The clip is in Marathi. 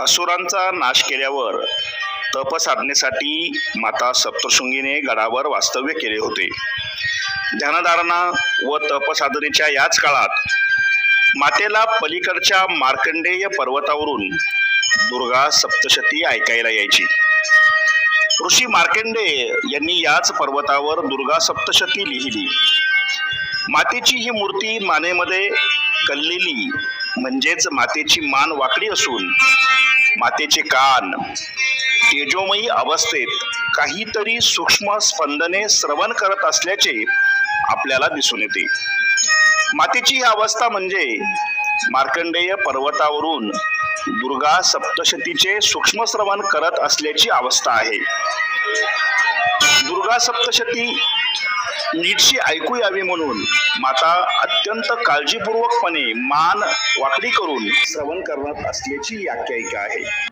असुरांचा नाश केल्यावर तप साधनेसाठी माता सप्तशृंगीने गडावर वास्तव्य केले होते. ध्यानधारणा व तपसाधनेच्या याच काळात मातेला पलीकडच्या मार्कंडेय पर्वतावरून दुर्गा सप्तशती ऐकायला यायची. ऋषी मार्कंडेय यांनी याच पर्वतावर दुर्गा सप्तशती लिहिली. मातेची ही मूर्ती मानेमध्ये कललेली म्हणजेच मातेची मान वाकडी असून मातेचे कान तेजोमयी अवस्थेत काहीतरी सूक्ष्म स्पंदने श्रवण करत असल्याचे आपल्याला दिसून येते. मातेची ही अवस्था म्हणजे मार्कंडेय पर्वतावरून दुर्गा सप्तशतीचे सूक्ष्म श्रवण करत असल्याची अवस्था आहे. माता सप्तशती नीटशी ऐकू यावी म्हणून माता अत्यंत काळजीपूर्वकपणे मान वाकडी करून श्रवण करत असल्याची व्याख्यायिका आख्यायिका आहे.